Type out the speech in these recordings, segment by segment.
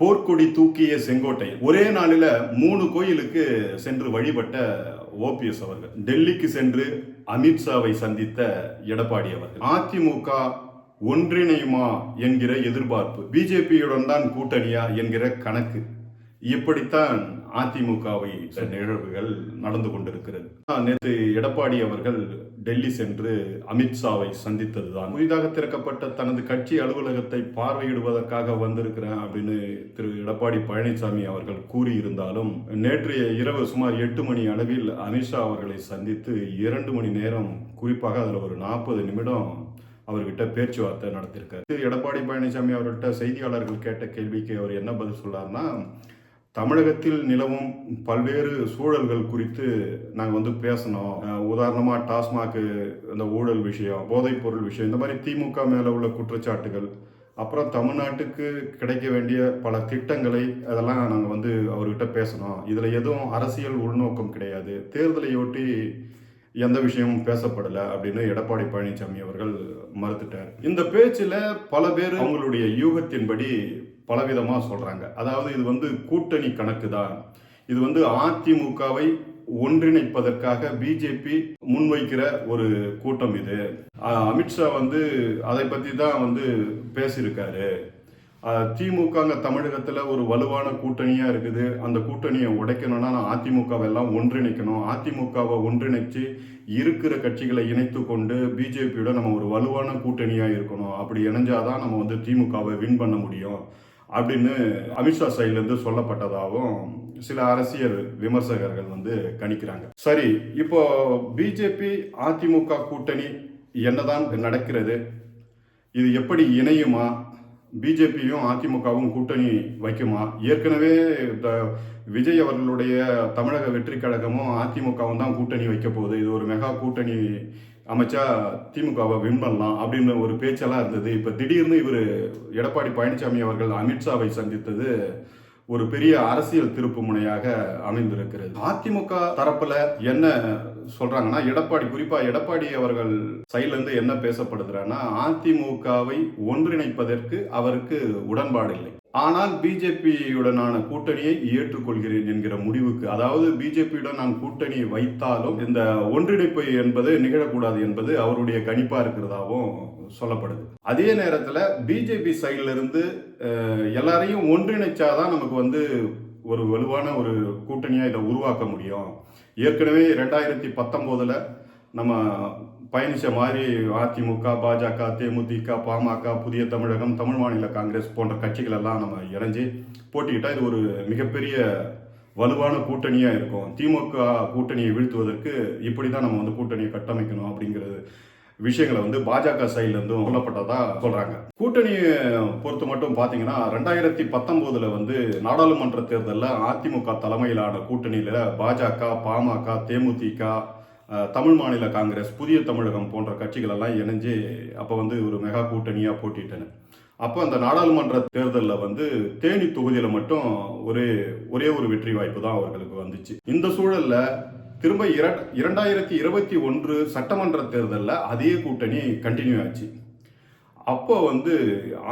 போர்க்கொடி தூக்கிய செங்கோட்டை. ஒரே நாளில் மூணு கோயிலுக்கு சென்று வழிபட்ட ஓபிஎஸ் அவர்கள். டெல்லிக்கு சென்று அமித்ஷாவை சந்தித்த எடப்பாடி அவர்கள். அதிமுக ஒன்றிணையுமா என்கிற எதிர்பார்ப்பு. பிஜேபியுடன் தான் கூட்டணியா என்கிற கணக்கு. இப்படித்தான் அதிமுகவை நிகழ்வுகள் நடந்து கொண்டிருக்கிறது. நேற்று எடப்பாடி அவர்கள் டெல்லி சென்று அமித்ஷாவை சந்தித்தது தான் புதிதாக திறக்கப்பட்ட தனது கட்சி அலுவலகத்தை பார்வையிடுவதற்காக வந்திருக்கிறேன் அப்படின்னு திரு எடப்பாடி பழனிசாமி அவர்கள் கூறியிருந்தாலும் நேற்றைய இரவு சுமார் எட்டு மணி அளவில் அமித்ஷா அவர்களை சந்தித்து இரண்டு மணி நேரம் குறிப்பாக அதில் ஒரு நாற்பது நிமிடம் அவர்கிட்ட பேச்சுவார்த்தை நடத்தியிருக்காரு. திரு எடப்பாடி பழனிசாமி அவர்கிட்ட செய்தியாளர்கள் கேட்ட கேள்விக்கு அவர் என்ன பதில் சொல்லார்னா தமிழகத்தில் நிலவும் பல்வேறு சூழல்கள் குறித்து நாங்கள் வந்து பேசணும். உதாரணமாக டாஸ்மாக்கு டாஸ்மாக் இந்த ஊழல் விஷயம் போதைப்பொருள் விஷயம் இந்த மாதிரி திமுக மேலே உள்ள குற்றச்சாட்டுகள் அப்புறம் தமிழ்நாட்டுக்கு கிடைக்க வேண்டிய பல திட்டங்களை அதெல்லாம் நாங்கள் வந்து அவர்கிட்ட பேசணும். இதில் எதுவும் அரசியல் உள்நோக்கம் கிடையாது. தேர்தலையொட்டி எந்த விஷயமும் பேசப்படலை அப்படின்னு எடப்பாடி பழனிசாமி அவர்கள் மறுத்துட்டார். இந்த பேச்சில் பல பேர் அவங்களுடைய யூகத்தின்படி பலவிதமாக சொல்கிறாங்க அதாவது இது வந்து கூட்டணி கணக்கு தான் இது வந்து அதிமுகவை ஒன்றிணைப்பதற்காக பிஜேபி முன்வைக்கிற ஒரு கூட்டம் இது. அமித்ஷா வந்து அதை பற்றி தான் வந்து பேசியிருக்காரு. திமுகங்க தமிழகத்தில் ஒரு வலுவான கூட்டணியாக இருக்குது. அந்த கூட்டணியை உடைக்கணும்னா நான் அதிமுகவை எல்லாம் ஒன்றிணைக்கணும். அதிமுகவை ஒன்றிணைச்சு இருக்கிற கட்சிகளை இணைத்து கொண்டு பிஜேபியோட நம்ம ஒரு வலுவான கூட்டணியாக இருக்கணும். அப்படி இணைஞ்சாதான் நம்ம வந்து திமுகவை வின் பண்ண முடியும். அப்படின்னு அமித்ஷா சைட்லேருந்து சொல்லப்பட்டதாகவும் சில அரசியல் விமர்சகர்கள் வந்து கணிக்கிறாங்க. சரி இப்போ பிஜேபி அதிமுக கூட்டணி என்னதான் நடக்கிறது? இது எப்படி இணையுமா? பிஜேபியும் அதிமுகவும் கூட்டணி வைக்குமா? ஏற்கனவே இந்த விஜய் அவர்களுடைய தமிழக வெற்றி கழகமும் அதிமுகவும் தான் கூட்டணி வைக்க போகுது. இது ஒரு மெகா கூட்டணி அமைச்சா திமுகவை வின் பண்ணலாம் அப்படின்னு ஒரு பேச்செல்லாம் இருந்தது. இப்போ திடீர்னு இவர் எடப்பாடி பழனிசாமி அவர்கள் அமித்ஷாவை சந்தித்தது ஒரு பெரிய அரசியல் திருப்பு முனையாக அமைந்திருக்கிறது. அதிமுக தரப்புல என்ன சொல்றாங்கன்னா எடப்பாடி குறிப்பா எடப்பாடி அவர்கள் சைட்லேருந்து என்ன பேசப்படுகிறான்னா அதிமுகவை ஒன்றிணைப்பதற்கு அவருக்கு உடன்பாடு இல்லை ஆனால் பிஜேபியுடனான கூட்டணியை ஏற்றுக்கொள்கிறேன் என்கிற முடிவுக்கு அதாவது பிஜேபியுடன் நான் கூட்டணி வைத்தாலும் இந்த ஒன்றிணைப்பு என்பது நிகழக்கூடாது என்பது அவருடைய கணிப்பா இருக்கிறதாவும் சொல்லப்படுது. அதே நேரத்தில் பிஜேபி சைட்ல இருந்து எல்லாரையும் ஒன்றிணைச்சாதான் நமக்கு வந்து ஒரு வலுவான ஒரு கூட்டணியாக இதை உருவாக்க முடியும். ஏற்கனவே ரெண்டாயிரத்தி பத்தொம்போதில் நம்ம பயணிச்ச மாதிரி அதிமுக பாஜக தேமுதிக பாமக புதிய தமிழகம் தமிழ் மாநில காங்கிரஸ் போன்ற கட்சிகள் எல்லாம் நம்ம இணைஞ்சு போட்டிக்கிட்டால் இது ஒரு மிகப்பெரிய வலுவான கூட்டணியாக இருக்கும். திமுக கூட்டணியை வீழ்த்துவதற்கு இப்படி தான் நம்ம வந்து கூட்டணியை கட்டமைக்கணும் அப்படிங்கிறது விஷயங்களை வந்து பாஜக சைட்ல இருந்தும் சொல்லப்பட்டதா கூட்டணியை பொறுத்து மட்டும் பார்த்தீங்கன்னா ரெண்டாயிரத்தி பத்தொம்போதில் வந்து நாடாளுமன்ற தேர்தலில் அதிமுக தலைமையிலான கூட்டணியில் பாஜக பாமக தேமுதிக தமிழ் மாநில காங்கிரஸ் புதிய தமிழகம் போன்ற கட்சிகள் எல்லாம் இணைஞ்சு அப்போ வந்து ஒரு மெகா கூட்டணியாக போட்டிட்டன. அப்போ அந்த நாடாளுமன்ற தேர்தலில் வந்து தேனி தொகுதியில் மட்டும் ஒரே ஒரே ஒரு வெற்றி வாய்ப்பு தான் அவர்களுக்கு வந்துச்சு. இந்த சூழலில் திரும்ப இர- இரண்டாயிரத்தி இருபத்தி ஒன்று சட்டமன்ற தேர்தலில் அதே கூட்டணி கண்டினியூ ஆச்சு. அப்போ வந்து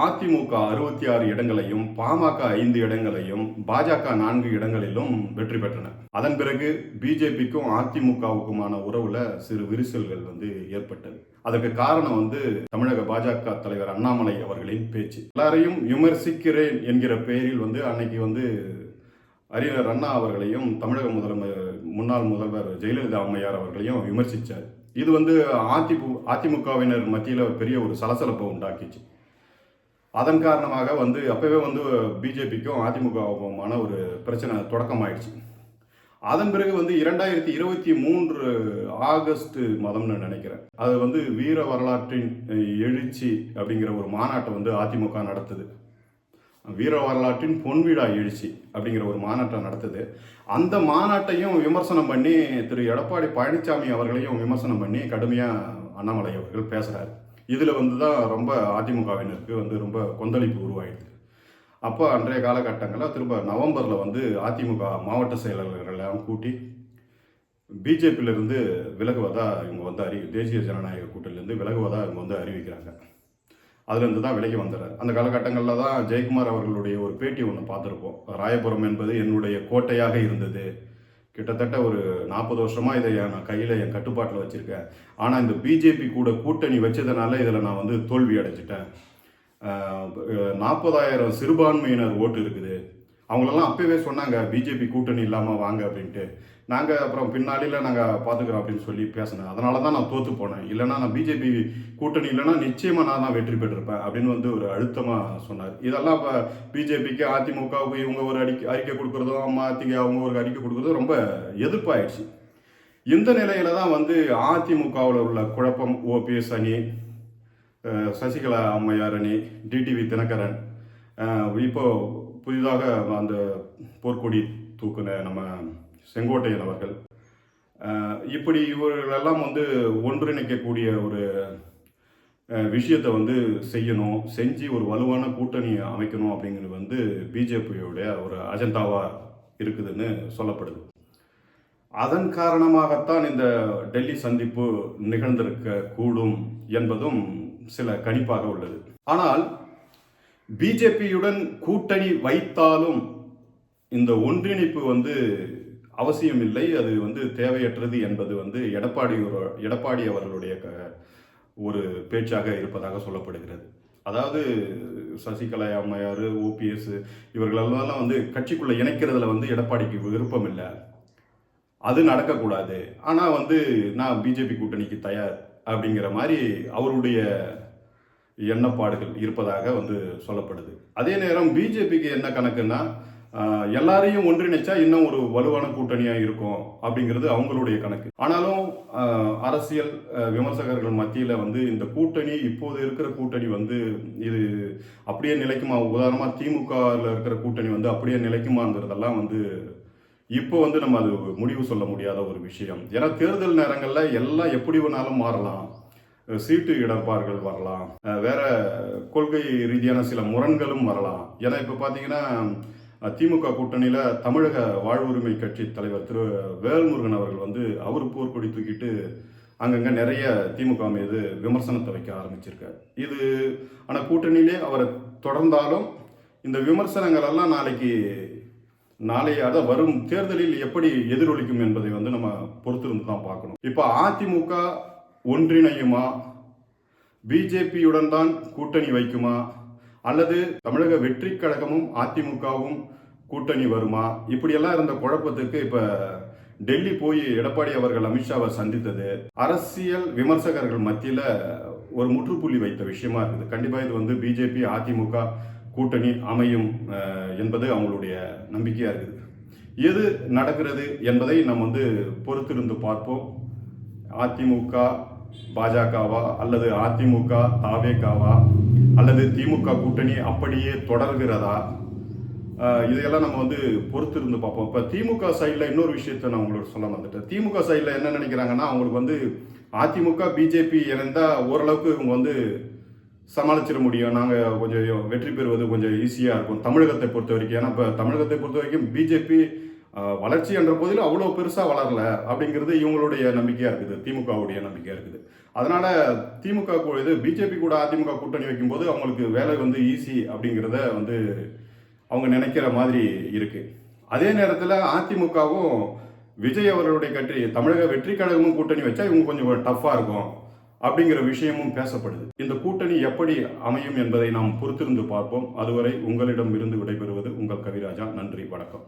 அதிமுக அறுபத்தி ஆறு இடங்களையும் பாமக ஐந்து இடங்களையும் பாஜக நான்கு இடங்களிலும் வெற்றி பெற்றன. அதன் பிறகு பிஜேபிக்கும் அதிமுகவுக்குமான உறவுல சிறு விரிசல்கள் வந்து ஏற்பட்டது. அதற்கு காரணம் வந்து தமிழக பாஜக தலைவர் அண்ணாமலை அவர்களின் பேச்சு. எல்லாரையும் விமர்சிக்கிறேன் என்கிற பெயரில் வந்து அன்னைக்கு வந்து அறிஞர் அண்ணா அவர்களையும் தமிழக முதல்வர் முன்னாள் முதல்வர் ஜெயலலிதா அம்மையார் அவர்களையும் விமர்சித்தார் இது வந்து அதிமு அதிமுகவினர் மத்தியில் பெரிய ஒரு சலசலப்பை உண்டாக்கிச்சு. அதன் காரணமாக வந்து அப்போவே வந்து பிஜேபிக்கும் அதிமுகவுக்குமான ஒரு பிரச்சனை தொடக்கமாயிடுச்சு. அதன் பிறகு வந்து இரண்டாயிரத்தி இருபத்தி மூன்று ஆகஸ்ட் மதம்னு நினைக்கிறேன். அது வந்து வீர வரலாற்றின் எழுச்சி அப்படிங்கிற ஒரு மாநாட்டை வந்து அதிமுக நடத்துது. வீர வரலாற்றின் பொன்விழா எழுச்சி அப்படிங்கிற ஒரு மாநாட்டம் நடத்துது அந்த மாநாட்டையும் விமர்சனம் பண்ணி திரு. எடப்பாடி பழனிசாமி அவர்களையும் விமர்சனம் பண்ணி கடுமையாக அண்ணாமலை அவர்கள் பேசுகிறார் இதில் வந்து தான் ரொம்ப அதிமுகவினருக்கு வந்து ரொம்ப கொந்தளிப்பு உருவாயிடுது. அப்போ அன்றைய காலகட்டங்களில் திரும்ப நவம்பரில் வந்து அதிமுக மாவட்ட செயலாளர்களெல்லாம் கூட்டி பிஜேபியிலேருந்து விலகுவதாக இவங்க வந்து அறி தேசிய ஜனநாயக கூட்டணியிலேருந்து விலகுவதாக இவங்க வந்து அறிவிக்கிறாங்க. அதுலேருந்து தான் விலகி வந்துடுறாரு அந்த காலகட்டங்களில் தான் ஜெயக்குமார் அவர்களுடைய ஒரு பேட்டி ஒன்று பார்த்துருப்போம். ராயபுரம் என்பது என்னுடைய கோட்டையாக இருந்தது. கிட்டத்தட்ட ஒரு நாற்பது வருஷமாக இதை நான் கையில் என் கட்டுப்பாட்டில் வச்சுருக்கேன். ஆனால் இந்த பிஜேபி கூட கூட்டணி வச்சதுனால இதில் நான் வந்து தோல்வி அடைஞ்சிட்டேன். நாற்பதாயிரம் சிறுபான்மையினர் ஓட்டு இருக்குது. அவங்களெல்லாம் அப்போவே சொன்னாங்க பிஜேபி கூட்டணி இல்லாமல் வாங்க அப்படின்ட்டு. நாங்கள் அப்புறம் பின்னாளில் நாங்கள் பார்த்துக்குறோம் அப்படின்னு சொல்லி பேசினேன். அதனால தான் நான் தோற்று போனேன். இல்லைனா நான் பிஜேபி கூட்டணி இல்லைன்னா நிச்சயமாக நான் தான் வெற்றி பெற்றிருப்பேன் அப்படின்னு வந்து ஒரு அழுத்தமாக சொன்னார். இதெல்லாம் இப்போ பிஜேபிக்கு அதிமுகவுக்கு இவங்க ஒரு அறிக்கை அறிக்கை கொடுக்குறதும் அம்மாதிக அவங்க ஒரு அறிக்கை கொடுக்குறதும் ரொம்ப எதிர்ப்பாயிடுச்சு. இந்த நிலையில தான் வந்து அதிமுகவில் உள்ள குழப்பம் ஓபிஎஸ் அணி சசிகலா அம்மையார் அணி டிடிவி தினகரன் இப்போ புதிதாக அந்த போர்க்கொடி தூக்குன நம்ம செங்கோட்டையன் அவர்கள். இப்படி இவர்களெல்லாம் வந்து ஒன்றிணைக்கக்கூடிய ஒரு விஷயத்தை வந்து செய்யணும் செஞ்சு ஒரு வலுவான கூட்டணி அமைக்கணும் அப்படிங்கிறது வந்து பிஜேபியோடைய ஒரு அஜெண்டாவாக இருக்குதுன்னு சொல்லப்படுது. அதன் காரணமாகத்தான் இந்த டெல்லி சந்திப்பு நிகழ்ந்திருக்க கூடும் என்பதும் சில கணிப்பாக உள்ளது. ஆனால் பிஜேபியுடன் கூட்டணி வைத்தாலும் இந்த ஒன்றிணைப்பு வந்து அவசியம் இல்லை அது வந்து தேவையற்றது என்பது வந்து எடப்பாடி ஒரு- எடப்பாடி அவர்களுடைய க- ஒரு பேச்சாக இருப்பதாக சொல்லப்படுகிறது. அதாவது சசிகலா அம்மையார் ஓபிஎஸ் இவர்களெல்லாம் வந்து கட்சிக்குள்ளே இணைக்கிறதுல வந்து எடப்பாடிக்கு விருப்பம் இல்லை அது நடக்கக்கூடாது. ஆனால் வந்து நான் பிஜேபி கூட்டணிக்கு தயார் அப்படிங்கிற மாதிரி அவருடைய எண்ணப்பாடுகள் இருப்பதாக வந்து சொல்லப்படுது. அதே நேரம் பிஜேபிக்கு என்ன கணக்குன்னா எல்லாரையும் ஒன்றிணைச்சா இன்னும் ஒரு வலுவான கூட்டணியாக இருக்கும் அப்படிங்கிறது அவங்களுடைய கணக்கு. ஆனாலும் அரசியல் விமர்சகர்கள் மத்தியில் வந்து இந்த கூட்டணி இப்போது இருக்கிற கூட்டணி வந்து இது அப்படியே நிலைக்குமா? உதாரணமாக திமுகவில் இருக்கிற கூட்டணி வந்து அப்படியே நிலைக்குமாங்கிறதெல்லாம் வந்து இப்போ வந்து நம்ம அது முடிவு சொல்ல முடியாத ஒரு விஷயம். ஏன்னா தேர்தல் நேரங்களில் எல்லாம் எப்படி வேணாலும் மாறலாம். சீட்டு இடர்பாடுகள் வரலாம். வேற கொள்கை ரீதியான சில முரண்களும் வரலாம். ஏன்னா இப்போ பார்த்தீங்கன்னா திமுக கூட்டணியில் தமிழக வாழ்வுரிமை கட்சி தலைவர் திரு வேல்முருகன் அவர்கள் வந்து அவர் போர்க்கொடி தூக்கிட்டு அங்கங்கே நிறைய திமுக மீது விமர்சனத்தை வைக்க ஆரம்பிச்சிருக்காரு. இது ஆனால் கூட்டணியிலே அவரை தொடர்ந்தாலும் இந்த விமர்சனங்கள் எல்லாம் நாளைக்கு நாளை அதான் வரும் தேர்தலில் எப்படி எதிரொலிக்கும் என்பதை வந்து நம்ம பொறுத்திருந்து தான் பார்க்கணும். இப்போ அதிமுக ஒன்றிணையுமா? பிஜேபியுடன் தான் கூட்டணி வைக்குமா? அல்லது தமிழக வெற்றி கழகமும் அதிமுகவும் கூட்டணி வருமா? இப்படியெல்லாம் இருந்த குழப்பத்துக்கு இப்போ டெல்லி போய் எடப்பாடி அவர்கள் அமித்ஷாவை சந்தித்தது அரசியல் விமர்சகர்கள் மத்தியில் ஒரு முற்றுப்புள்ளி வைத்த விஷயமா இருக்குது. கண்டிப்பாக இது வந்து பிஜேபி அதிமுக கூட்டணி அமையும் என்பது அவங்களுடைய நம்பிக்கையாக இருக்குது. எது நடக்கிறது என்பதை நம்ம வந்து பொறுத்திருந்து பார்ப்போம். அதிமுக பாஜகவா அல்லது அதிமுக தாவேகாவா அல்லது திமுக கூட்டணி அப்படியே தொடர்கிறதா? இதையெல்லாம் நம்ம வந்து பொறுத்து இருந்து பார்ப்போம். இப்போ திமுக சைடில் இன்னொரு விஷயத்தை நான் உங்களுக்கு சொல்ல வந்துட்டேன். திமுக சைடில் என்ன நினைக்கிறாங்கன்னா அவங்களுக்கு வந்து அதிமுக பிஜேபி இணைந்தால் ஓரளவுக்கு இவங்க வந்து சமாளிச்சிட முடியும். நாங்கள் கொஞ்சம் வெற்றி பெறுவது கொஞ்சம் ஈஸியாக இருக்கும். தமிழகத்தை பொறுத்த வரைக்கும். ஏன்னா இப்போ தமிழகத்தை பொறுத்த வரைக்கும் பிஜேபி வளர்ச்சி என்ற போதிலும் அவ்வளோ பெருசாக வளரல அப்படிங்கிறது இவங்களுடைய நம்பிக்கையாக இருக்குது. திமுகவுடைய நம்பிக்கையாக இருக்குது. அதனால் திமுக இது பிஜேபி கூட அதிமுக கூட்டணி வைக்கும்போது அவங்களுக்கு வேலை வந்து ஈஸி அப்படிங்கிறத வந்து அவங்க நினைக்கிற மாதிரி இருக்குது அதே நேரத்தில் அதிமுகவும் விஜய் அவர்களுடைய கட்சி தமிழக வெற்றி கழகமும் கூட்டணி வச்சா இவங்க கொஞ்சம் டஃப்பாக இருக்கும் அப்படிங்கிற விஷயமும் பேசப்படுது. இந்த கூட்டணி எப்படி அமையும் என்பதை நாம் பொறுத்திருந்து பார்ப்போம். அதுவரை உங்களிடம் இருந்து விடைபெறுவது உங்கள் கவிராஜா. நன்றி வணக்கம்.